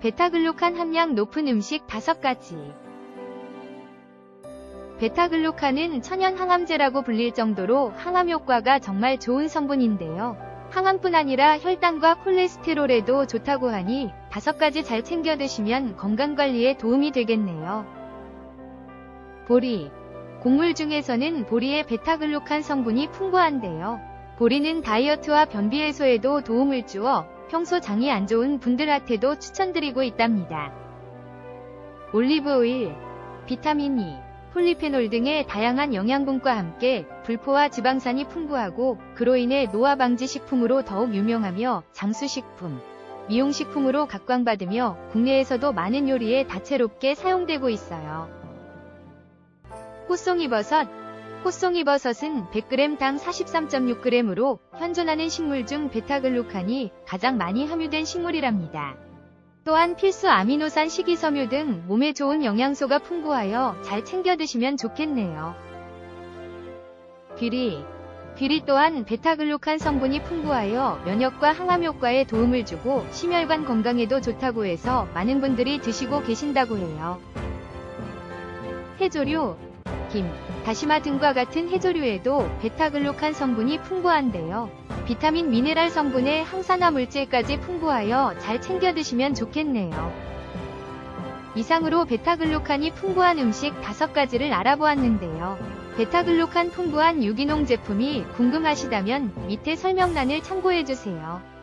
베타글루칸 함량 높은 음식 5가지. 베타글루칸은 천연 항암제라고 불릴 정도로 항암 효과가 정말 좋은 성분인데요. 항암뿐 아니라 혈당과 콜레스테롤에도 좋다고 하니 5가지 잘 챙겨 드시면 건강관리에 도움이 되겠네요. 보리. 곡물 중에서는 보리에 베타글루칸 성분이 풍부한데요. 보리는 다이어트와 변비 해소에도 도움을 주어 평소 장이 안 좋은 분들한테도 추천드리고 있답니다. 올리브오일, 비타민 E, 폴리페놀 등의 다양한 영양분과 함께 불포화 지방산이 풍부하고 그로 인해 노화 방지 식품으로 더욱 유명하며 장수식품, 미용식품으로 각광받으며 국내에서도 많은 요리에 다채롭게 사용되고 있어요. 호송이버섯 호송이 버섯은 100g당 43.6g으로 현존하는 식물 중 베타글루칸이 가장 많이 함유된 식물이랍니다. 또한 필수 아미노산 식이섬유 등 몸에 좋은 영양소가 풍부하여 잘 챙겨 드시면 좋겠네요. 귀리 귀리 또한 베타글루칸 성분이 풍부하여 면역과 항암 효과에 도움을 주고 심혈관 건강에도 좋다고 해서 많은 분들이 드시고 계신다고 해요. 해조류 김, 다시마 등과 같은 해조류에도 베타글루칸 성분이 풍부한데요. 비타민 미네랄 성분의 항산화 물질까지 풍부하여 잘 챙겨 드시면 좋겠네요. 이상으로 베타글루칸이 풍부한 음식 5가지를 알아보았는데요. 베타글루칸 풍부한 유기농 제품이 궁금하시다면 밑에 설명란을 참고해주세요.